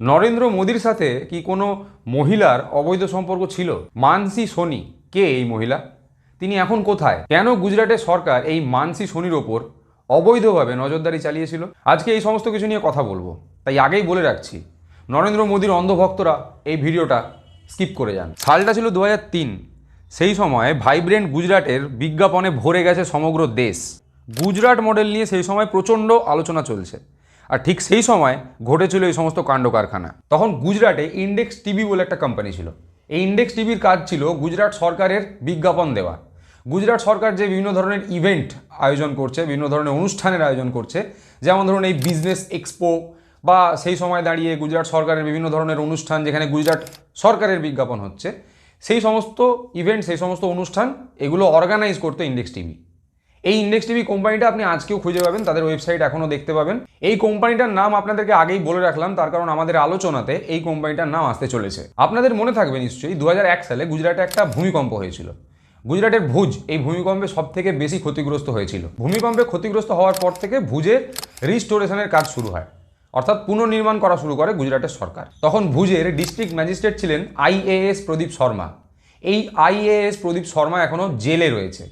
নরেন্দ্র মোদীর সাথে কি কোনো মহিলার অবৈধ সম্পর্ক ছিল? মানসি সোনি, কে এই মহিলা? তিনি এখন কোথায়? কেন গুজরাটের সরকার এই মানসি সোনির ওপর অবৈধভাবে নজরদারি চালিয়েছিল? আজকে এই সমস্ত কিছু নিয়ে কথা বলব। তাই আগেই বলে রাখছি, নরেন্দ্র মোদীর অন্ধভক্তরা এই ভিডিওটা স্কিপ করে যান। সালটা ছিল দু হাজার তিন। সেই সময় ভাইব্রেন্ট গুজরাটের বিজ্ঞাপনে ভরে গেছে সমগ্র দেশ। গুজরাট মডেল নিয়ে সেই সময় প্রচণ্ড আলোচনা চলছে। আর ঠিক সেই সময় ঘটেছিল এই সমস্ত কাণ্ড কারখানা। তখন গুজরাটে ইন্ডেক্স টিভি বলে একটা কোম্পানি ছিল। এই ইন্ডেক্স টিভির কাজ ছিল গুজরাট সরকারের বিজ্ঞাপন দেওয়া। গুজরাট সরকার যে বিভিন্ন ধরনের ইভেন্ট আয়োজন করছে, বিভিন্ন ধরনের অনুষ্ঠানের আয়োজন করছে, যেমন ধরুন এই বিজনেস এক্সপো বা সেই সময় দাঁড়িয়ে গুজরাট সরকারের বিভিন্ন ধরনের অনুষ্ঠান যেখানে গুজরাট সরকারের বিজ্ঞাপন হচ্ছে, সেই সমস্ত ইভেন্ট সেই সমস্ত অনুষ্ঠান, এগুলো অর্গানাইজ করতো ইন্ডেক্স টিভি এই ইন্ডেক্স টিভি কোম্পানিটা আপনি আজকেও খুঁজে পাবেন, তাদের ওয়েবসাইট এখনও দেখতে পাবেন। এই কোম্পানিটার নাম আপনাদেরকে আগেই বলে রাখলাম, তার কারণ আমাদের আলোচনাতে এই কোম্পানিটার নাম আসতে চলেছে। আপনাদের মনে থাকবে নিশ্চয়ই দু হাজার এক সালে গুজরাটে একটা ভূমিকম্প হয়েছিল। গুজরাটের ভুজ, এই ভূমিকম্পে সব থেকে বেশি ক্ষতিগ্রস্ত হয়েছিল। ভূমিকম্পে ক্ষতিগ্রস্ত হওয়ার পর থেকে ভুজে রিস্টোরেশনের কাজ শুরু হয়, অর্থাৎ পুনর্নির্মাণ করা শুরু করে গুজরাটের সরকার। তখন ভুজের ডিস্ট্রিক্ট ম্যাজিস্ট্রেট ছিলেন আইএএস প্রদীপ শর্মা। এই আইএএস প্রদীপ শর্মা এখনও জেলে রয়েছে।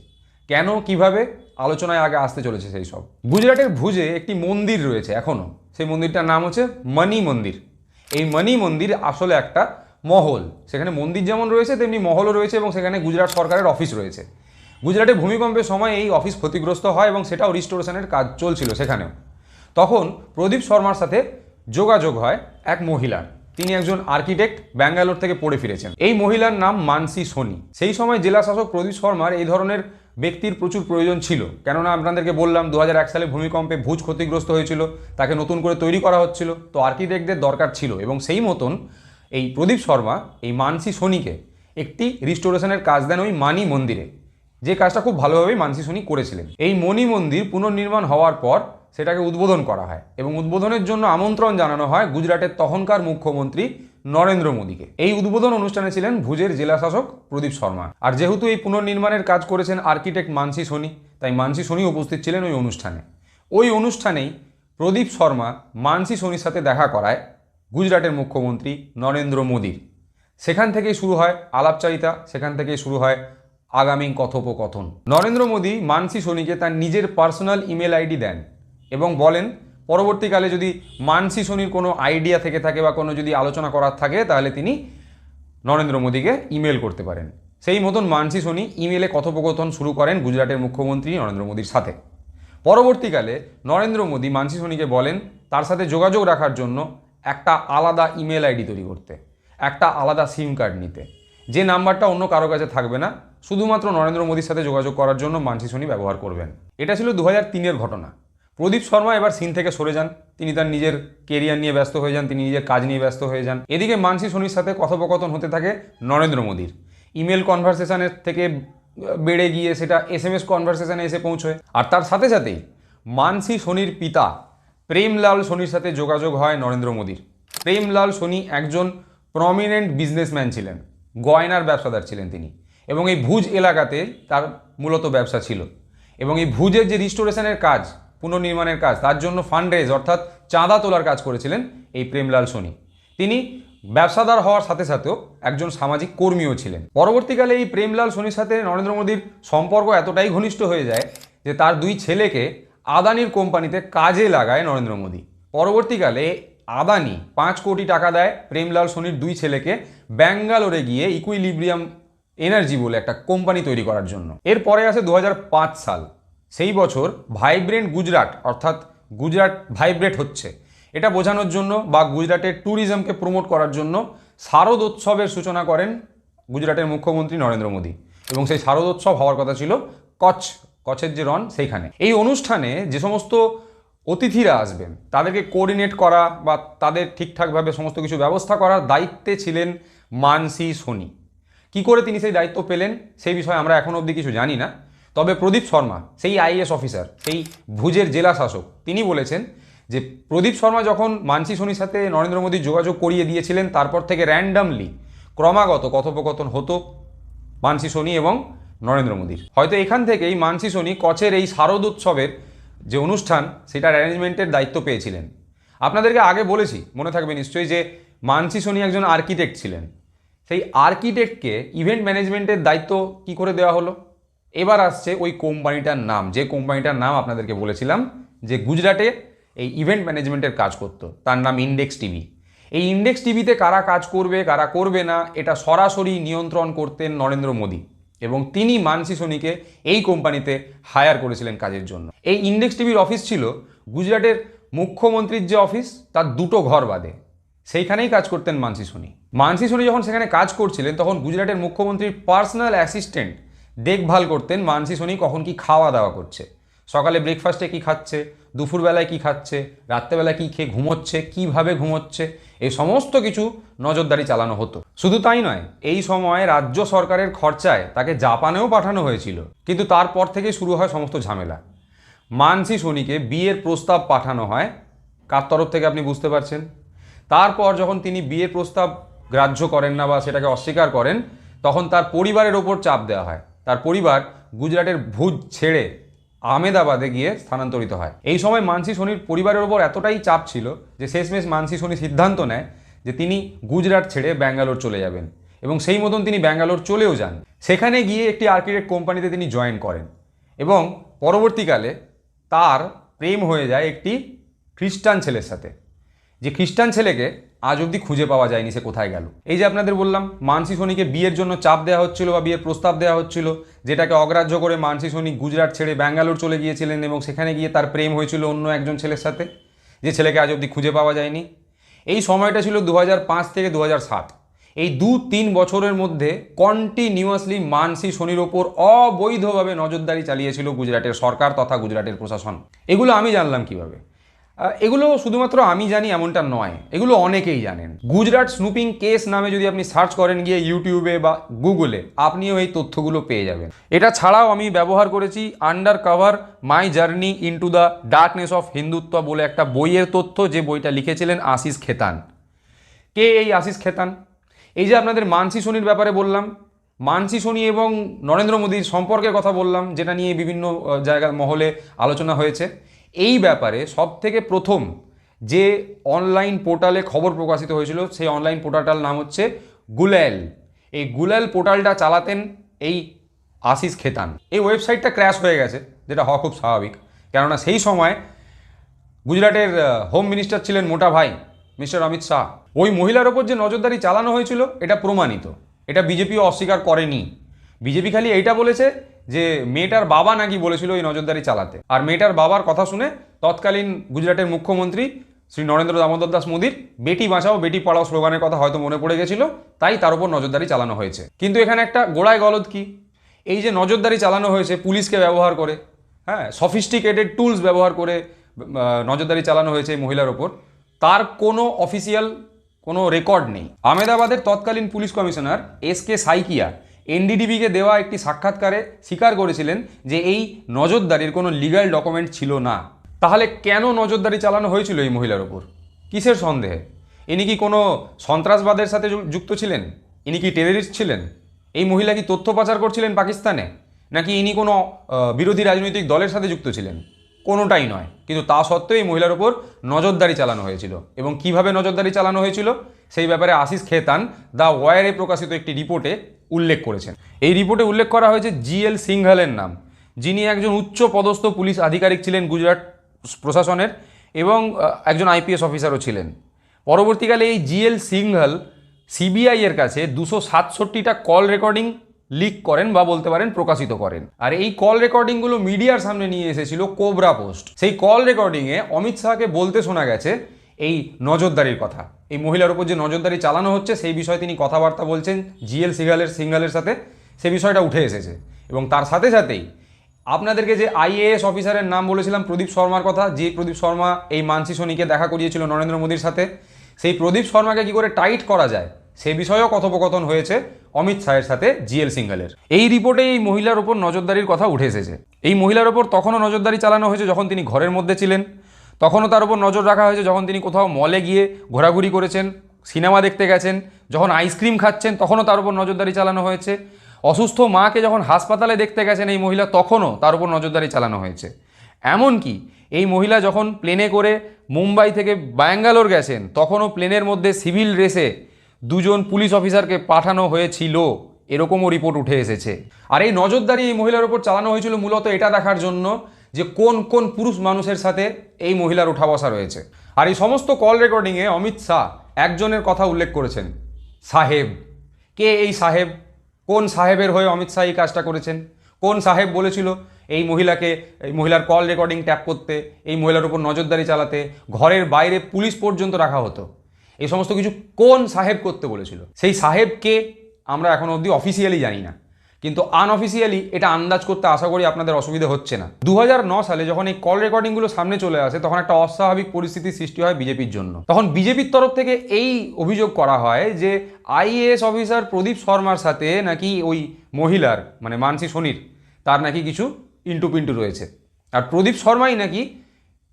কেন, কীভাবে, আলোচনায় আগে আসতে চলেছে সেই সব। গুজরাটের ভুজে একটি মন্দির রয়েছে এখনও সেই মন্দিরটার নাম হচ্ছে মণি মন্দির। এই মণি মন্দির আসলে একটা মহল। সেখানে মন্দির যেমন রয়েছে, তেমনি মহলও রয়েছে এবং সেখানে গুজরাট সরকারের অফিস রয়েছে। গুজরাটে ভূমিকম্পের সময় এই অফিস ক্ষতিগ্রস্ত হয় এবং সেটাও রিস্টোরেশনের কাজ চলছিল সেখানেও। তখন প্রদীপ শর্মার সাথে যোগাযোগ হয় এক মহিলার। তিনি একজন আর্কিটেক্ট, ব্যাঙ্গালোর থেকে পড়ে ফিরেছেন। এই মহিলার নাম মানসি সোনি। সেই সময় জেলা শাসক প্রদীপ শর্মার এই ধরনের ব্যক্তির প্রচুর প্রয়োজন ছিল। কেননা আপনাদেরকে বললাম দু হাজার এক সালে ভূমিকম্পে ভুজ ক্ষতিগ্রস্ত হয়েছিল, তাকে নতুন করে তৈরি করা হচ্ছিল। তো আর্কিটেক্টদের দরকার ছিল এবং সেই মতন এই প্রদীপ শর্মা, এই মানসি সোনিকে একটি রিস্টোরেশনের কাজ দেন ওই মানি মন্দিরে। যে কাজটা খুব ভালোভাবেই মানসি সোনি করেছিলেন। এই মণি মন্দির পুনর্নির্মাণ হওয়ার পর সেটাকে উদ্বোধন করা হয় এবং উদ্বোধনের জন্য আমন্ত্রণ জানানো হয় গুজরাটের তখনকার মুখ্যমন্ত্রী নরেন্দ্র মোদীকে। এই উদ্বোধন অনুষ্ঠানে ছিলেন ভুজের জেলা শাসক প্রদীপ শর্মা। আর যেহেতু এই পুনর্নির্মাণের কাজ করেছেন আর্কিটেক্ট মানসি সোনি, তাই মানসি সোনি উপস্থিত ছিলেন ওই অনুষ্ঠানে। ওই অনুষ্ঠানেই প্রদীপ শর্মা মানসি সোনির সাথে দেখা করায় গুজরাটের মুখ্যমন্ত্রী নরেন্দ্র মোদীর। সেখান থেকেই শুরু হয় আলাপচারিতা, সেখান থেকেই শুরু হয় আগামী কথোপকথন। নরেন্দ্র মোদী মানসি সোনিকে তার নিজের পার্সোনাল ইমেল আইডি দেন এবং বলেন পরবর্তীকালে যদি মানসি সোনির কোনো আইডিয়া থেকে থাকে বা কোনো যদি আলোচনা করার থাকে, তাহলে তিনি নরেন্দ্র মোদীকে ইমেল করতে পারেন। সেই মতন মানসি সোনি ইমেলে কথোপকথন শুরু করেন গুজরাটের মুখ্যমন্ত্রী নরেন্দ্র মোদীর সাথে। পরবর্তীকালে নরেন্দ্র মোদী মানসি সোনিকে বলেন, তার সাথে যোগাযোগ রাখার জন্য একটা আলাদা ইমেল আইডি তৈরি করতে, একটা আলাদা সিম কার্ড নিতে। যে নাম্বারটা অন্য কারও কাছে থাকবে না, শুধুমাত্র নরেন্দ্র মোদীর সাথে যোগাযোগ করার জন্য মানসি সোনি ব্যবহার করবেন। এটা ছিল দু হাজার তিনের ঘটনা। প্রদীপ শর্মা এবার সিন থেকে সরে যান। তিনি তার নিজের কেরিয়ার নিয়ে ব্যস্ত হয়ে যান, তিনি নিজের কাজ নিয়ে ব্যস্ত হয়ে যান। এদিকে মানসি সোনির সাথে কথোপকথন হতে থাকে নরেন্দ্র মোদীর। ইমেল কনভারসেশনের থেকে বেড়ে গিয়ে সেটা এস এম এস কনভারসেশনে এসে পৌঁছয়। আর তার সাথে সাথেই মানসি সোনির পিতা প্রেমলাল সোনির সাথে যোগাযোগ হয় নরেন্দ্র মোদীর। প্রেমলাল সোনি একজন প্রমিনেন্ট বিজনেসম্যান ছিলেন, গয়নার ব্যবসাদার ছিলেন তিনি। এবং এই ভুজ এলাকাতে তার মূলত ব্যবসা ছিল। এবং এই ভুজের যে রিস্টোরেশনের কাজ পুনর্নির্মাণের কাজ, তার জন্য ফান্ড রেজ অর্থাৎ চাঁদা তোলার কাজ করেছিলেন এই প্রেমলাল সোনি। তিনি ব্যবসাদার হওয়ার সাথে সাথেও একজন সামাজিক কর্মীও ছিলেন। পরবর্তীকালে এই প্রেমলাল সোনির সাথে নরেন্দ্র মোদীর সম্পর্ক এতটাই ঘনিষ্ঠ হয়ে যায় যে তার দুই ছেলেকে আদানির কোম্পানিতে কাজে লাগায় নরেন্দ্র মোদী। পরবর্তীকালে আদানি পাঁচ কোটি টাকা দেয় প্রেমলাল সোনির দুই ছেলেকে ব্যাঙ্গালোরে গিয়ে ইকুইলিব্রিয়াম এনার্জি বলে একটা কোম্পানি তৈরি করার জন্য। এরপরে আসে দু হাজার পাঁচ সাল। সেই বছর ভাইব্রেন্ট গুজরাট, অর্থাৎ গুজরাট ভাইব্রেট হচ্ছে। এটা বোঝানোর জন্য বা গুজরাটের ট্যুরিজমকে প্রমোট করার জন্য শারদোৎসবের সূচনা করেন গুজরাটের মুখ্যমন্ত্রী নরেন্দ্র মোদী। এবং সেই শারদোৎসব হওয়ার কথা ছিল কচ্ছ, কচ্ছের যে রন সেইখানে। এই অনুষ্ঠানে যে সমস্ত অতিথিরা আসবেন, তাদেরকে কোঅর্ডিনেট করা বা তাদের ঠিকঠাকভাবে সমস্ত কিছু ব্যবস্থা করার দায়িত্বে ছিলেন মানসি সোনি। কি করে তিনি সেই দায়িত্ব পেলেন, সেই বিষয়ে আমরা এখনও অবধি কিছু জানি না। তবে প্রদীপ শর্মা, সেই আইএস অফিসার সেই ভুজের জেলা শাসক, তিনি বলেছেন যে প্রদীপ শর্মা যখন মানসি সোনির সাথে নরেন্দ্র মোদী যোগাযোগ করিয়ে দিয়েছিলেন, তারপর থেকে র্যান্ডামলি ক্রমাগত কথোপকথন হতো মানসি সোনি এবং নরেন্দ্র মোদীর। হয়তো এখান থেকেই মানসি সোনি কচের এই শারদ উৎসবের যে অনুষ্ঠান, সেটার অ্যারেঞ্জমেন্টের দায়িত্ব পেয়েছিলেন। আপনাদেরকে আগে বলেছি, মনে থাকবে নিশ্চয়ই, যে মানসি সোনি একজন আর্কিটেক্ট ছিলেন। সেই আর্কিটেক্টকে ইভেন্ট ম্যানেজমেন্টের দায়িত্ব কি করে দেওয়া হলো? এবার আসছে ওই কোম্পানিটার নাম। যে কোম্পানিটার নাম আপনাদেরকে বলেছিলাম, যে গুজরাটে এই ইভেন্ট ম্যানেজমেন্টের কাজ করতো, তার নাম ইন্ডেক্স টিভি এই ইন্ডেক্স টিভিতে কারা কাজ করবে, কারা করবে না, এটা সরাসরি নিয়ন্ত্রণ করতেন নরেন্দ্র মোদী এবং তিনি মানসি সোনিকে এই কোম্পানিতে হায়ার করেছিলেন কাজের জন্য। এই ইন্ডেক্স টিভির অফিস ছিল গুজরাটের মুখ্যমন্ত্রীর যে অফিস তার দুটো ঘর বাদে। সেইখানেই কাজ করতেন মানসি সোনি। মানসি সোনি যখন সেখানে কাজ করছিলেন, তখন গুজরাটের মুখ্যমন্ত্রীর পার্সোনাল অ্যাসিস্ট্যান্ট দেখভাল করতেন। মানসি সোনি কখন কি খাওয়া দাওয়া করছে? সকালে ব্রেকফাস্টে কি খাচ্ছে? দুপুরবেলায় কি খাচ্ছে? রাত্রেবেলায় কি খেয়ে ঘুমোচ্ছে? কীভাবে ঘুমোচ্ছে? এই সমস্ত কিছু নজরদারি চালানো হতো। শুধু তাই নয়, এই সময় রাজ্য সরকারের খরচায় তাকে জাপানেও পাঠানো হয়েছিল। কিন্তু তারপর থেকে শুরু হয় সমস্ত ঝামেলা। মানসি সোনিকে বিয়ের প্রস্তাব পাঠানো হয়। কার তরফ থেকে আপনি বুঝতে পারছেন? তারপর যখন তিনি বিয়ের প্রস্তাব গ্রাহ্য করেন না বা সেটাকে অস্বীকার করেন, তখন তার পরিবারের ওপর চাপ দেওয়া হয়। তার পরিবার গুজরাটের ভুজ ছেড়ে আহমেদাবাদে গিয়ে স্থানান্তরিত হয়। এই সময় মানসি সোনির পরিবারের ওপর এতটাই চাপ ছিল যে শেষমেশ মানসি সোনি সিদ্ধান্ত নেয় যে তিনি গুজরাট ছেড়ে ব্যাঙ্গালোর চলে যাবেন এবং সেই মতন তিনি ব্যাঙ্গালোর চলেও যান। সেখানে গিয়ে একটি আর্কিটেক্ট কোম্পানিতে তিনি জয়েন করেন এবং পরবর্তীকালে তার প্রেম হয়ে যায় একটি খ্রিস্টান ছেলের সাথে। যে খ্রিস্টান ছেলেকে আজ অবধি খুঁজে পাওয়া যায়নি সে কোথায় গেল। এই যে আপনাদের বললাম, মানসি সোনিকে বিয়ের জন্য চাপ দেওয়া হচ্ছিল বা বিয়ের প্রস্তাব দেওয়া হচ্ছিল, যেটাকে অগ্রাহ্য করে মানসি সোনি গুজরাট ছেড়ে ব্যাঙ্গালোর চলে গিয়েছিলেন এবং সেখানে গিয়ে তার প্রেম হয়েছিল অন্য একজন ছেলের সাথে, যে ছেলেকে আজ অবধি খুঁজে পাওয়া যায়নি। এই সময়টা ছিল দু হাজার পাঁচ থেকে দু হাজার সাত। এই দু তিন বছরের মধ্যে কন্টিনিউয়াসলি মানসি সোনির ওপর অবৈধভাবে নজরদারি চালিয়েছিল গুজরাটের সরকার তথা গুজরাটের প্রশাসন। এগুলো আমি জানলাম কীভাবে? এগুলো শুধুমাত্র আমি জানি, এমনটা নয়। এগুলো অনেকেই জানেন। গুজরাট স্নুপিং কেস নামে যদি আপনি সার্চ করেন গিয়ে ইউটিউবে বা গুগলে, আপনিও এই তথ্যগুলো পেয়ে যাবেন। এটা ছাড়াও আমি ব্যবহার করেছি undercover my journey into the darkness of Hindutva বলে একটা বইয়ের তথ্য, যে বইটা লিখেছিলেন আশিস খেতান। কে এই আশিস খেতান? এই যে আপনাদের মানসি সোনির ব্যাপারে বললাম, মানসি সোনি এবং নরেন্দ্র মোদীর সম্পর্কের কথা বললাম, যেটা নিয়ে বিভিন্ন জায়গার মহলে আলোচনা হয়েছে। এই ব্যাপারে সব থেকে প্রথম যে অনলাইন পোর্টালে খবর প্রকাশিত হয়েছিল, সেই অনলাইন পোর্টালটার নাম হচ্ছে গুলেল। এই গুলেল পোর্টালটা চালাতেন এই আশিস খেতান। এই ওয়েবসাইটটা ক্র্যাশ হয়ে গেছে, যেটা হওয়া খুব স্বাভাবিক। কেননা সেই সময় গুজরাটের হোম মিনিস্টার ছিলেন মোটা ভাই, মিস্টার অমিত শাহ। ওই মহিলার ওপর যে নজরদারি চালানো হয়েছিল, এটা প্রমাণিত। এটা বিজেপিও অস্বীকার করেনি। বিজেপি খালি এইটা বলেছে যে মেয়েটার বাবা নাকি বলেছিল এই নজরদারি চালাতে। আর মেয়েটার বাবার কথা শুনে তৎকালীন গুজরাটের মুখ্যমন্ত্রী শ্রী নরেন্দ্র দামোদর দাস মোদীর, বেটি বাঁচাও, বেটি পড়াও স্লোগানের কথা হয়তো মনে পড়ে গেছিল, তাই তার উপর নজরদারি চালানো হয়েছে। কিন্তু এখানে একটা গোড়ায় গলদ কি? এই যে নজরদারি চালানো হয়েছে পুলিশকে ব্যবহার করে হ্যাঁ সফিস্টিকেটেড টুলস ব্যবহার করে নজরদারি চালানো হয়েছে এই মহিলার ওপর তার কোনো অফিসিয়াল কোনো রেকর্ড নেই। আহমেদাবাদের তৎকালীন police commissioner S K Saikia এনডিডিবিকে দেওয়া একটি সাক্ষাৎকারে স্বীকার করেছিলেন যে এই নজরদারির কোনো লিগ্যাল ডকুমেন্ট ছিল না। তাহলে কেন নজরদারি চালানো হয়েছিল এই মহিলার ওপর? কিসের সন্দেহে? ইনি কি কোনো সন্ত্রাসবাদের সাথে যুক্ত ছিলেন? ইনি কি টেররিস্ট ছিলেন? এই মহিলা কি তথ্য পাচার করছিলেন পাকিস্তানে? নাকি ইনি কোনো বিরোধী রাজনৈতিক দলের সাথে যুক্ত ছিলেন? কোনোটাই নয়। কিন্তু তা সত্ত্বেও এই মহিলার ওপর নজরদারি চালানো হয়েছিল। এবং কীভাবে নজরদারি চালানো হয়েছিল? সেই ব্যাপারে আশিস খেতান দ্য ওয়ারে প্রকাশিত একটি রিপোর্টে উল্লেখ করেছেন। এই রিপোর্টে উল্লেখ করা হয়েছে জিএল সিংহালের নাম। যিনি একজন উচ্চ পদস্থ পুলিশ আধিকারিক ছিলেন গুজরাট প্রশাসনের এবং একজন আইপিএস অফিসারও ছিলেন। পরবর্তীকালে এই জিএল সিংহাল সিবিআইয়ের কাছে দুশো সাতষট্টিটা কল রেকর্ডিং লিক করেন বা বলতে পারেন প্রকাশিত করেন। আর এই কল রেকর্ডিংগুলো মিডিয়ার সামনে নিয়ে এসেছিল কোবরা পোস্ট। সেই কল রেকর্ডিংয়ে অমিত শাহকে বলতে শোনা গেছে এই নজরদারির কথা। এই মহিলার উপর যে নজরদারি চালানো হচ্ছে, সেই বিষয়ে তিনি কথাবার্তা বলছেন, জিএল সিগালের সিঙ্গালের সাথে সে বিষয়টা উঠে এসেছে। এবং তার সাথে সাথেই আপনাদেরকে যে আইএএস অফিসারের নাম বলেছিলাম, প্রদীপ শর্মার কথা, যে প্রদীপ শর্মা এই মানসি সোনিকে দেখা করিয়েছিল নরেন্দ্র মোদীর সাথে, সেই প্রদীপ শর্মাকে কি করে টাইট করা যায়? সে বিষয়েও কথোপকথন হয়েছে অমিত শাহের সাথে জিএল সিঙ্গালের। এই রিপোর্টে এই মহিলার ওপর নজরদারির কথা উঠে এসেছে। এই মহিলার ওপর তখনও নজরদারি চালানো হয়েছে যখন তিনি ঘরের মধ্যে ছিলেন। তখনও তার উপর নজর রাখা হয়েছে যখন তিনি কোথাও মলে গিয়ে ঘোরাঘুরি করেছেন, সিনেমা দেখতে গেছেন, যখন আইসক্রিম খাচ্ছেন, তখনও তার উপর নজরদারি চালানো হয়েছে। অসুস্থ মাকে যখন হাসপাতালে দেখতে গেছেন এই মহিলা, তখনও তার উপর নজরদারি চালানো হয়েছে। এমনকি এই মহিলা যখন প্লেনে করে মুম্বাই থেকে ব্যাঙ্গালোর গেছেন, তখনও প্লেনের মধ্যে সিভিল রেসে দুজন পুলিশ অফিসারকে পাঠানো হয়েছিল। এরকমও রিপোর্ট উঠে এসেছে। আর এই নজরদারি এই মহিলার উপর চালানো হয়েছিল মূলত এটা দেখার জন্য যে কোন কোন পুরুষ মানুষের সাথে এই মহিলার উঠা বসা রয়েছে। আর এই সমস্ত কল রেকর্ডিংয়ে অমিত শাহ একজনের কথা উল্লেখ করেছেন। সাহেব। কে এই সাহেব? কোন সাহেবের হয়ে অমিত শাহ এই কাজটা করেছেন? কোন সাহেব বলেছিল এই মহিলাকে, এই মহিলার কল রেকর্ডিং ট্যাপ করতে, এই মহিলার উপর নজরদারি চালাতে, ঘরের বাইরে পুলিশ পর্যন্ত রাখা হতো? এই সমস্ত কিছু কোন সাহেব করতে বলেছিল? সেই সাহেবকে আমরা এখন অবধি অফিসিয়ালি জানি না। কিন্তু আনঅফিসিয়ালি এটা আন্দাজ করতে আশা করি আপনাদের অসুবিধা হচ্ছে না। দু সালে যখন এই কল রেকর্ডিংগুলো সামনে চলে আসে, তখন একটা অস্বাভাবিক পরিস্থিতির সৃষ্টি হয় বিজেপির জন্য। তখন বিজেপির তরফ থেকে এই অভিযোগ করা হয় যে আইএএস অফিসার প্রদীপ শর্মার সাথে নাকি ওই মহিলার মানে মানসী সোনির, তার নাকি কিছু ইন্টু পিন্টু রয়েছে। আর প্রদীপ শর্মাই নাকি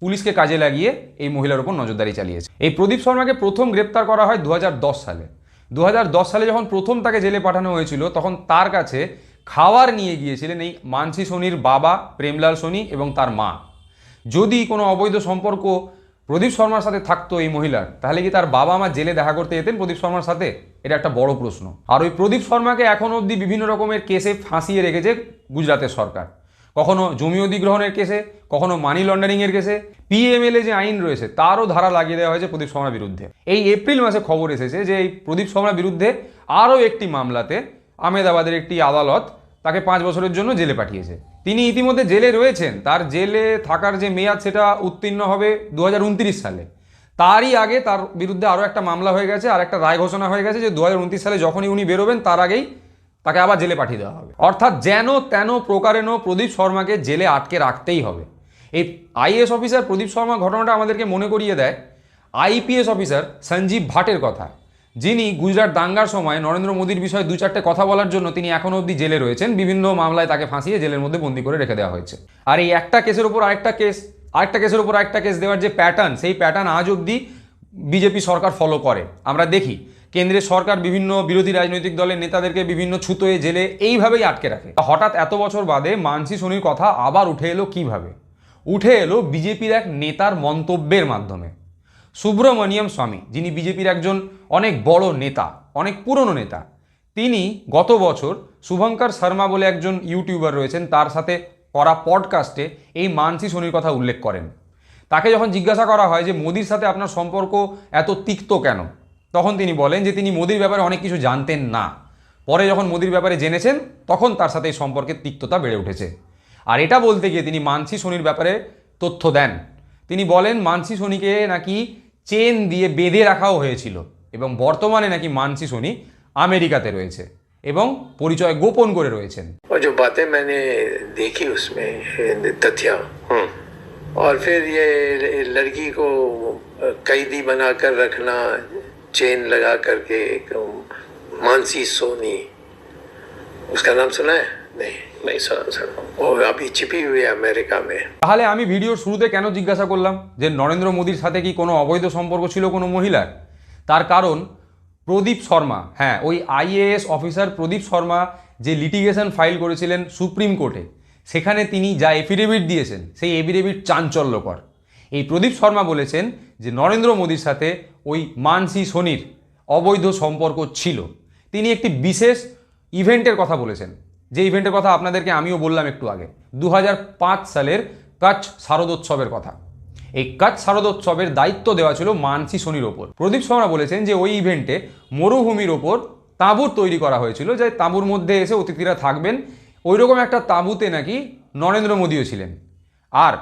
পুলিশকে কাজে লাগিয়ে এই মহিলার উপর নজরদারি চালিয়েছে। এই প্রদীপ শর্মাকে প্রথম গ্রেপ্তার করা হয় দু হাজার দশ সালে। দু হাজার দশ সালে যখন প্রথম তাকে জেলে পাঠানো হয়েছিল, তখন তার কাছে খাবার নিয়ে গিয়েছিলেন এই মানসী সোনির বাবা, প্রেমলাল সোনি এবং তার মা। যদি কোনো অবৈধ সম্পর্ক প্রদীপ শর্মার সাথে থাকতো এই মহিলার, তাহলে কি তার বাবা মা জেলে দেখা করতে যেতেন প্রদীপ শর্মার সাথে? এটা একটা বড় প্রশ্ন। আর ওই প্রদীপ শর্মাকে এখন অবধি বিভিন্ন রকমের কেসে ফাঁসিয়ে রেখেছে গুজরাতের সরকার। কখনো জমি অধিগ্রহণের কেসে, কখনো মানি লন্ডারিংয়ের কেসে পিএমএলএ যে আইন রয়েছে, তারও ধারা লাগিয়ে দেওয়া হয়েছে প্রদীপ শর্মার বিরুদ্ধে। এই এপ্রিল মাসে খবর এসেছে যে এই প্রদীপ শর্মার বিরুদ্ধে আরও একটি মামলাতে আমেদাবাদের একটি আদালত তাকে পাঁচ বছরের জন্য জেলে পাঠিয়েছে। তিনি ইতিমধ্যে জেলে রয়েছেন। তার জেলে থাকার যে মেয়াদ, সেটা উত্তীর্ণ হবে দু হাজার উনত্রিশ সালে। তারই আগে তার বিরুদ্ধে আরও একটা মামলা হয়ে গেছে আর একটা রায় ঘোষণা হয়ে গেছে যে দু হাজার উনত্রিশ সালে যখনই উনি বেরোবেন, তার আগেই তাকে আবার জেলে পাঠিয়ে দেওয়া হবে। অর্থাৎ যেন তেন প্রকারেণ প্রদীপ শর্মাকে জেলে আটকে রাখতেই হবে। এই আইএস অফিসার প্রদীপ শর্মা ঘটনাটা আমাদেরকে মনে করিয়ে দেয়। আইপিএস অফিসার সঞ্জীব ভাটের কথা। যিনি গুজরাট দাঙ্গার সময় নরেন্দ্র মোদীর বিষয়ে দু চারটে কথা বলার জন্য তিনি এখনও অবধি জেলে রয়েছেন। বিভিন্ন মামলায় তাকে ফাঁসিয়ে জেলের মধ্যে বন্দি করে রেখে দেওয়া হয়েছে। আর এই একটা কেসের উপর আরেকটা কেস, আরেকটা কেসের উপর আরেকটা কেস দেওয়ার যে প্যাটার্ন সেই প্যাটার্ন আজ অবধি বিজেপি সরকার ফলো করে। আমরা দেখি কেন্দ্রের সরকার বিভিন্ন বিরোধী রাজনৈতিক দলের নেতাদেরকে বিভিন্ন ছুতোয় জেলে এইভাবেই আটকে রাখে। হঠাৎ এত বছর বাদে মানসি সোনির কথা আবার উঠে এলো কীভাবে? উঠে এলো বিজেপির এক নেতার মন্তব্যের মাধ্যমে। সুব্রমণিয়াম স্বামী, যিনি বিজেপির একজন অনেক বড় নেতা, অনেক পুরনো নেতা, তিনি গত বছর শুভঙ্কর শর্মা বলে একজন ইউটিউবার রয়েছেন, তার সাথে করা পডকাস্টে এই মানসি সোনির কথা উল্লেখ করেন। তাকে যখন জিজ্ঞাসা করা হয় যে, মোদির সাথে আপনার সম্পর্ক এত তিক্ত কেন? তখন তিনি বলেন যে তিনি মোদির ব্যাপারে অনেক কিছু জানতেন না পরে যখন মোদির ব্যাপারে জেনেছেন তখন তার সাথে এই সম্পর্কের তিক্ততা বেড়ে উঠেছে আর এটা বলতে গিয়ে তিনি মানসি সোনির ব্যাপারে তথ্য দেন তিনি বলেন মানসি সোনিকে নাকি চেন দিয়ে বেঁধে রাখাও হয়েছিল এবং বর্তমানে নাকি মানসি সোনি আমেরিকাতে রয়েছে এবং পরিচয় গোপন করে রয়েছেন और जो बातें मैंने देखी उसमें तथ्य और फिर ये लड़की को कैदी बनाकर रखना चेन लगा करके एक मानसी सोनी उसका नाम सुना है नहीं नहीं सुना सुना वो अभी छिपी हुई है अमेरिका में তাহলে আমি ভিডিওর শুরুতে কেন জিজ্ঞাসা করলাম যে নরেন্দ্র মোদীর সাথে কি কোনো অবৈধ সম্পর্ক ছিল কোনো মহিলার তার কারণ প্রদীপ শর্মা হ্যাঁ ওই আইএএস অফিসার প্রদীপ শর্মা যে লিটিগেশন ফাইল করেছিলেন সুপ্রিম কোর্টে সেখানে তিনি যা এফিডেভিট দিয়েছেন সেই এফিডেভিট চাঞ্চল্যকর এই প্রদীপ শর্মা বলেছেন যে নরেন্দ্র মোদীর সাথে ওই মানসি সোনির অবৈধ সম্পর্ক ছিল। তিনি একটি বিশেষ ইভেন্টের কথা বলেছেন। যে ইভেন্টের কথা আপনাদেরকে আমিও বললাম একটু আগে। দু হাজার পাঁচ সালের কচ্ছ শারদোৎসবের কথা। এই কচ্ছ শারদোৎসবের দায়িত্ব দেওয়া ছিল মানসি সোনির ওপর। প্রদীপ শর্মা বলেছেন যে ওই ইভেন্টে মরুভূমির ওপর তাঁবুর তৈরি করা হয়েছিল, যে তাঁবুর মধ্যে এসে অতিথিরা থাকবেন। ওই রকম একটা তাঁবুতে নাকি নরেন্দ্র মোদীও ছিলেন। আর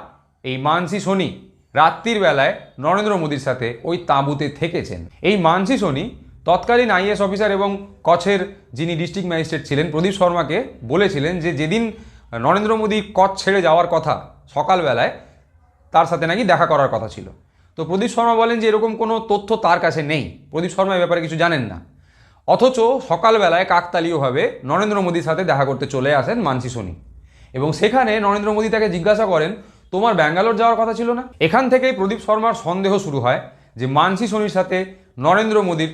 এই মানসি সোনি রাত্রির বেলায় নরেন্দ্র মোদীর সাথে ওই তাঁবুতে থেকেছেন। এই মানসি সোনি তৎকালীন আইএস অফিসার এবং কচ্ছের যিনি ডিস্ট্রিক্ট ম্যাজিস্ট্রেট ছিলেন, প্রদীপ শর্মাকে বলেছিলেন যে যেদিন নরেন্দ্র মোদী কচ্ছ ছেড়ে যাওয়ার কথা সকালবেলায়, তার সাথে নাকি দেখা করার কথা ছিল। তো প্রদীপ শর্মা বলেন যে এরকম কোনো তথ্য তার কাছে নেই। প্রদীপ শর্মা এ ব্যাপারে কিছু জানেন না। অথচ সকালবেলায় কাকতালীয়ভাবে নরেন্দ্র মোদীর সাথে দেখা করতে চলে আসেন মানসি সোনি। এবং সেখানে নরেন্দ্র মোদী তাকে জিজ্ঞাসা করেন তোমার ব্যাঙ্গালোর যাওয়ার কথা ছিল না এখান থেকেই প্রদীপ শর্মার সন্দেহ শুরু হয় যে মানসি সোনির সাথে নরেন্দ্র মোদীর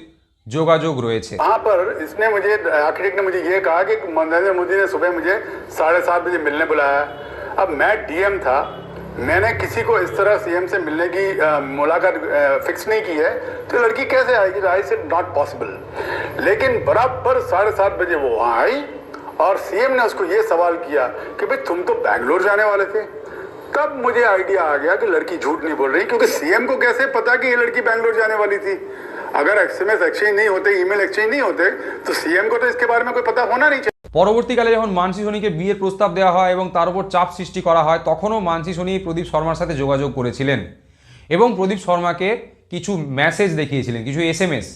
যোগাযোগ রয়েছে वहाँ पर इसने मुझे आखिर ने मुझे ये कहा कि नरेंद्र मोदी ने सुबह मुझे साढ़े सात बजे मिलने बुलाया अब मैं डीएम था मैंने किसी को इस तरह सीएम से मिलने की अ, मुलाकात फिक्स नहीं की है तो लड़की कैसे आएगी आई से नॉट पॉसिबल लेकिन बराबर साढ़े सात बजे वो वहां आई और सीएम ने उसको ये सवाल किया कि भाई तुम तो बैंगलोर जाने वाले थे तब मुझे आइडिया आ गया कि लड़की झूठ नहीं बोल रही क्योंकि सीएम को कैसे पता कि ये लड़की बैंगलोर जाने वाली थी अगर एसएमएस एक्सचेंज नहीं होते ईमेल एक्सचेंज नहीं होते तो सीएम को तो इसके बारे में कोई पता होना नहीं चाहिए পরবর্তীকালে যখন মানসি সোনিকে বিয়ের প্রস্তাব দেওয়া হয় এবং তার উপর চাপ সৃষ্টি করা হয় তখনও মানসি সোনি প্রদীপ শর্মার সাথে যোগাযোগ করেছিলেন এবং প্রদীপ শর্মাকে কিছু মেসেজ দেখিয়েছিলেন কিছু এসএমএস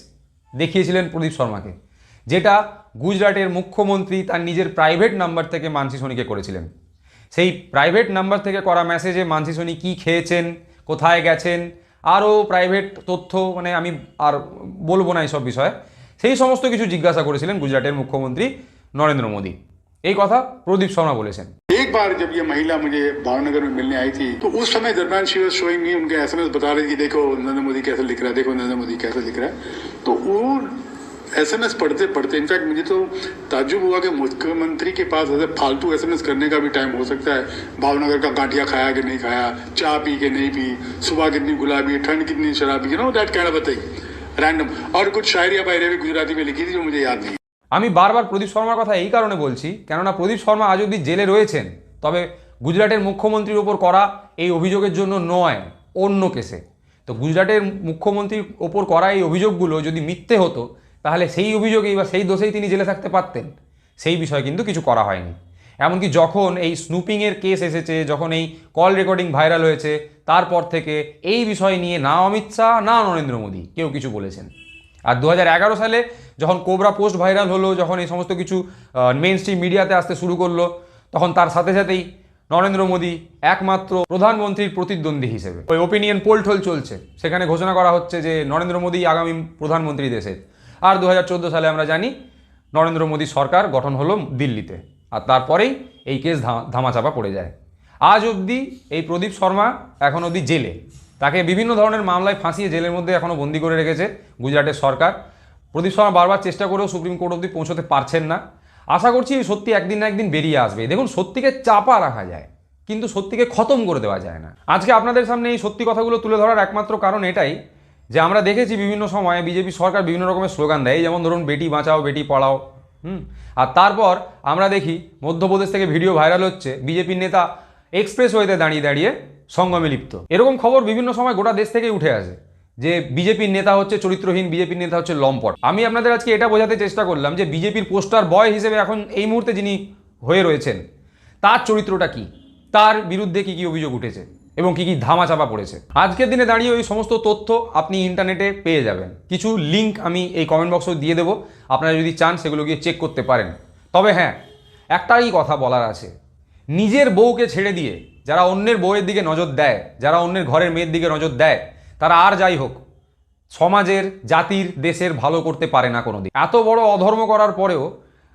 দেখিয়েছিলেন প্রদীপ শর্মাকে যেটা গুজরাটের মুখ্যমন্ত্রী তার নিজের প্রাইভেট নাম্বার থেকে মানসি সোনিকে করেছিলেন সেই প্রাইভেট নাম্বার থেকে করা মেসেজে মানসি সোনি কী খেয়েছেন কোথায় গেছেন আরও প্রাইভেট তথ্য মানে আমি আর বলবো না এইসব বিষয়ে সেই সমস্ত কিছু জিজ্ঞাসা করেছিলেন গুজরাটের মুখ্যমন্ত্রী নরেন্দ্র মোদী এই কথা প্রদীপ শর্মা বলেছেন एक बार जब ये महिला मुझे भावनगर में मिलने आई थी तो उस समय दरम्यान शी वॉज शोइंग मी उनके एसएमएस बता रही थी कि देखो नरेंद्र मोदी कैसे लिख रहा है देखो नरेंद्र मोदी कैसे लिख रहा है तो वो एसएमएस पढ़ते पढ़ते इनफैक्ट मुझे तो ताजुब हुआ कि मुख्यमंत्री के पास ऐसे फालतू एसएमएस करने का भी टाइम हो सकता है भावनगर का गांठिया खाया कि नहीं खाया चाय पी के नहीं पी सुबह कितनी गुलाबी ठंड कितनी शराबी you know that kind of thing random और कुछ शायरिया वायरिया भी गुजराती में लिखी थी जो मुझे याद नहीं है। আমি বারবার প্রদীপ শর্মার কথা এই কারণে বলছি কেননা প্রদীপ শর্মা আজ অব্দি জেলে রয়েছেন তবে গুজরাটের মুখ্যমন্ত্রীর ওপর করা এই অভিযোগের জন্য নয় অন্য কেসে তো গুজরাটের মুখ্যমন্ত্রীর ওপর করা এই অভিযোগগুলো যদি মিথ্যে হতো তাহলে সেই অভিযোগেই বা সেই দোষেই তিনি জেলে থাকতে পারতেন। সেই বিষয়ে কিন্তু কিছু করা হয়নি। এমনকি যখন এই স্নুপিংয়ের কেস এসেছে, যখন এই কল রেকর্ডিং ভাইরাল হয়েছে, তারপর থেকে এই বিষয় নিয়ে না অমিত শাহ, না নরেন্দ্র মোদী, কেউ কিছু বলেছেন। আর দু হাজার এগারো সালে যখন কোবরা পোস্ট ভাইরাল হলো, যখন এই সমস্ত কিছু মেন স্ট্রিম মিডিয়াতে আসতে শুরু করল, তখন তার সাথে সাথেই নরেন্দ্র মোদী একমাত্র প্রধানমন্ত্রীর প্রতিদ্বন্দ্বী হিসেবে। ওই ওপিনিয়ন পোল ঠোল চলছে। সেখানে ঘোষণা করা হচ্ছে যে নরেন্দ্র মোদী আগামী প্রধানমন্ত্রী দেশের। আর দু হাজার চোদ্দ সালে আমরা জানি নরেন্দ্র মোদী সরকার গঠন হলো দিল্লিতে। আর তারপরেই এই কেস ধামাচাপা পড়ে যায়। আজ অবধি এই প্রদীপ শর্মা এখন অবধি জেলে। তাকে বিভিন্ন ধরনের মামলায় ফাঁসিয়ে জেলের মধ্যে এখনও বন্দি করে রেখেছে গুজরাটের সরকার। প্রদীপ শর্মা বারবার চেষ্টা করেও সুপ্রিম কোর্ট অবধি পৌঁছতে পারছেন না। আশা করছি সত্যি একদিন না একদিন বেরিয়ে আসবে। দেখুন, সত্যিকে চাপা রাখা যায়, কিন্তু সত্যিকে খতম করে দেওয়া যায় না। আজকে আপনাদের সামনে এই সত্যি কথাগুলো তুলে ধরার একমাত্র কারণ এটাই যে আমরা দেখেছি বিভিন্ন সময়ে বিজেপি সরকার বিভিন্ন রকমের স্লোগান দেয় যেমন ধরুন, বেটি বাঁচাও, বেটি পড়াও, হুম? আর তারপর আমরা দেখি মধ্যপ্রদেশ থেকে ভিডিও ভাইরাল হচ্ছে বিজেপির নেতা এক্সপ্রেস ওয়েতে দাঁড়িয়ে দাঁড়িয়ে সঙ্গমে লিপ্ত। এরকম খবর বিভিন্ন সময় গোটা দেশ থেকেই উঠে আসে যে বিজেপির নেতা হচ্ছে চরিত্রহীন বিজেপির নেতা হচ্ছে লম্পট। আমি আপনাদের আজকে এটা বোঝাতে চেষ্টা করলাম যে বিজেপির পোস্টার বয় হিসেবে এখন এই মুহূর্তে যিনি হয়ে রয়েছেন, তার চরিত্রটা কি? তার বিরুদ্ধে কি কি অভিযোগ উঠেছে? এবং কি কি ধামাচাপা পড়েছে। আজকের দিনে দাঁড়িয়ে ওই সমস্ত তথ্য আপনি ইন্টারনেটে পেয়ে যাবেন। কিছু লিঙ্ক আমি এই কমেন্ট বক্সে দিয়ে দেবো। আপনারা যদি চান সেগুলো গিয়ে চেক করতে পারেন। তবে হ্যাঁ একটাই কথা বলার আছে। নিজের বউকে ছেড়ে দিয়ে যারা অন্যের বউয়ের দিকে নজর দেয়, যারা অন্যের ঘরের মেয়ের দিকে নজর দেয়, তারা আর যাই হোক, সমাজের, জাতির, দেশের ভালো করতে পারে না কোনো দিন এত বড় অধর্ম করার পরেও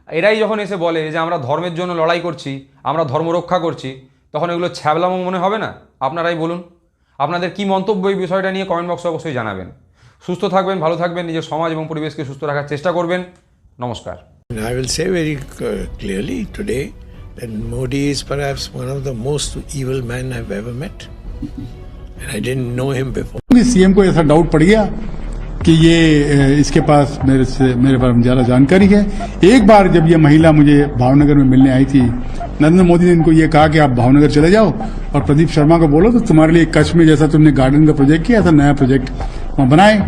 এরাই যখন এসে বলে যে আমরা ধর্মের জন্য লড়াই করছি, আমরা ধর্ম রক্ষা করছি, তখন এগুলো ছ্যাবলামো মনে হবে না? আপনারাই বলুন আপনাদের কি মন্তব্য এই বিষয়টা নিয়ে কমেন্ট বক্সে অবশ্যই জানাবেন সুস্থ থাকবেন ভালো থাকবেন নিজের সমাজ এবং পরিবেশকে সুস্থ রাখার চেষ্টা করবেন নমস্কার And I will say very uh, clearly today that Modi is perhaps one of the most evil men I've ever met. And I didn't know him before. CM को ऐसा डाउट पड़ गया कि ये इसके पास मेरे से, मेरे बारे में ज़्यादा जानकारी है। एक बार जब ये महिला मुझे भावनगर में मिलने आई थी, नरेंद्र मोदी ने इनको ये कहा कि आप भावनगर चले जाओ और प्रदीप शर्मा को बोलो तो तुम्हारे लिए कच्छ में जैसा तुमने गार्डन का प्रोजेक्ट किया ऐसा नया प्रोजेक्ट वहाँ बनाए।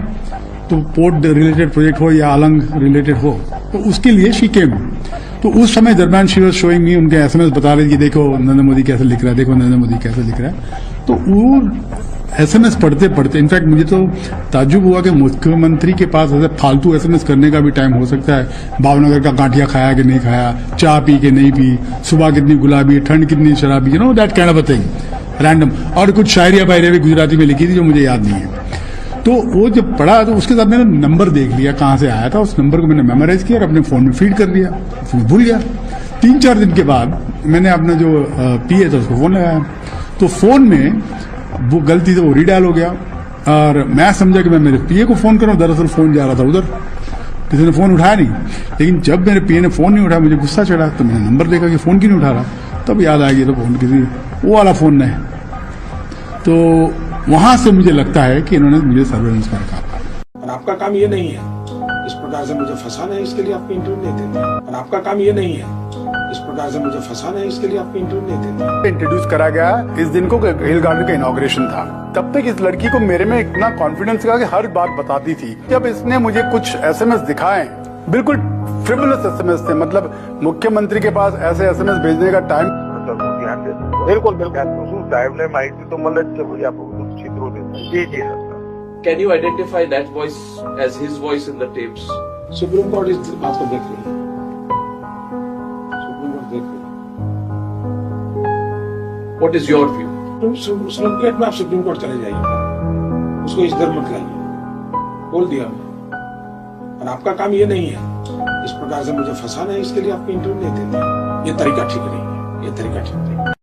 तो पोर्ट रिलेटेड प्रोजेक्ट हो या अलंग रिलेटेड हो तो उसके लिए शी केम। तो उस समय दरमियान शी वॉज़ शोइंग मी उनके एसएमएस बता रहे थी देखो नरेंद्र मोदी कैसे लिख रहा है, देखो नरेंद्र मोदी कैसे लिख रहा है। तो वो एसएमएस पढ़ते पढ़ते इनफैक्ट मुझे तो ताजुब हुआ कि मुख्यमंत्री के पास ऐसे फालतू एसएमएस करने का भी टाइम हो सकता है। भावनगर का गांठिया खाया कि नहीं खाया चाय पी के नहीं पी, सुबह कितनी गुलाबी, ठंड कितनी शराबी you know that kind of thing random और कुछ शायरिया वायरिया भी गुजराती में लिखी थी जो मुझे याद नहीं है। तो वो जब पढ़ा तो उसके साथ मैंने नंबर देख लिया, कहाँ से आया था, उस नंबर को मैंने मेमोराइज किया और अपने फ़ोन में फ़ीड कर दिया। फिर भूल गया। तीन चार दिन के बाद मैंने अपना जो पीए था उसको फ़ोन लगाया। तो फ़ोन में वो गलती से वो रीडायल हो गया और मैं समझा कि मैं मेरे पीए को फ़ोन करूँ दरअसल फ़ोन जा रहा था उधर। किसी ने फ़ोन उठाया नहीं। लेकिन जब मेरे पीए ने फ़ोन नहीं उठाया, मुझे गुस्सा चढ़ा तो मैंने नंबर देखा कि फ़ोन क्यों नहीं उठा रहा। तब याद आ गया तो फ़ोन किसी वो वाला फ़ोन है तो वहाँ से मुझे लगता है कि इन्होंने मुझे सर्वेलेंस में रखा। और आपका काम ये नहीं है इस प्रकार से मुझे फंसाना है इसके लिए आपको इंटरव्यू नहीं देते। और आपका काम ये नहीं है इस प्रकार से मुझे फंसाना है इसके लिए आपको इंटरव्यू नहीं देते। इंट्रोड्यूस करा गया इस दिन को हिल गार्डन का इनॉग्रेशन था। तब तक इस लड़की को मेरे में इतना कॉन्फिडेंस था कि हर बात बताती थी। जब इसने मुझे कुछ एसएमएस दिखाए बिल्कुल फ्रिवलस एसएमएस थे मतलब मुख्यमंत्री के पास ऐसे एसएमएस भेजने का टाइम बिल्कुल बिल्कुल। साहेब ने माहिती तुम्हाला चित्र देत जी जी sir Can you identify that voice as his voice in the tapes? Supreme Court इस बात को देख रही है। सुप्रीम कोर्ट देख रही है। What is your view? तो सुप्रीम कोर्ट में आप सुप्रीम कोर्ट चले जाइए। उसको इस दर मत लाइए। बोल दिया मैं। और आपका काम ये नहीं है। इस प्रकार से मुझे फंसाना है इसके लिए आपको इंटरव्यू नहीं देते ये तरीका ठीक नहीं है। ये तरीका ठीक नहीं है।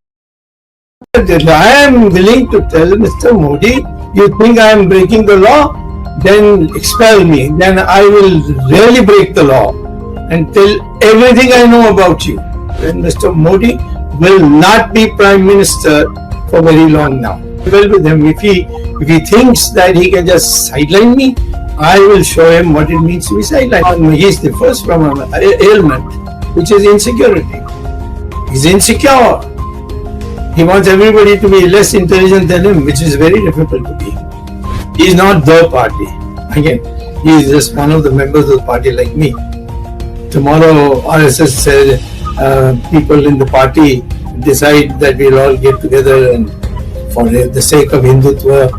If I am willing to tell Mr. Modi, you think I am breaking the law, then expel me. Then I will really break the law and tell everything I know about you. Then Mr. Modi will not be Prime Minister for very long now. Well with him. If he if he thinks that he can just sideline me, I will show him what it means to be sidelined. He is the first from ailment, which is insecurity. He's insecure. He wants everybody to be less intelligent than him, which is very difficult to be. He is not the party. Again, he is just one of the members of the party like me. Tomorrow, RSS said uh, people in the party decide that we'll all get together and for the sake of Hindutva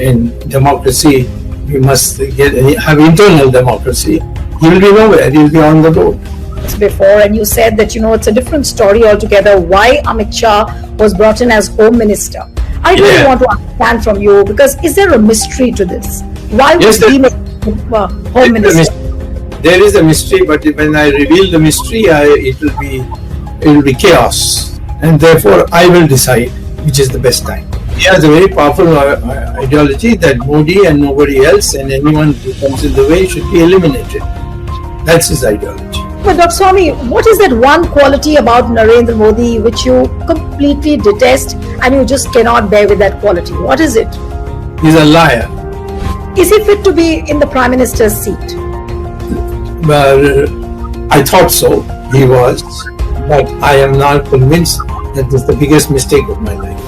and democracy, we must get have internal democracy. He will be nowhere. He will be on the road. Before and you said that you know it's a different story altogether why Amit Shah was brought in as home minister. I really Yeah. want to understand from you because is there a mystery to this? Why was Yes, there- he made uh, home There is a minister? There is a mystery, but when I reveal the mystery, I, it will be it will be chaos, and therefore I will decide which is the best time. He has a very powerful uh, uh, ideology that Modi and nobody else and anyone who comes in the way should be eliminated. That's his ideology. But Dr. Swami, what is that one quality about Narendra Modi which you completely detest and you just cannot bear with that quality? What is it? He's a liar. Is he fit to be in the prime minister's seat? Well, I thought so. He was, but I am now convinced that this is the biggest mistake of my life.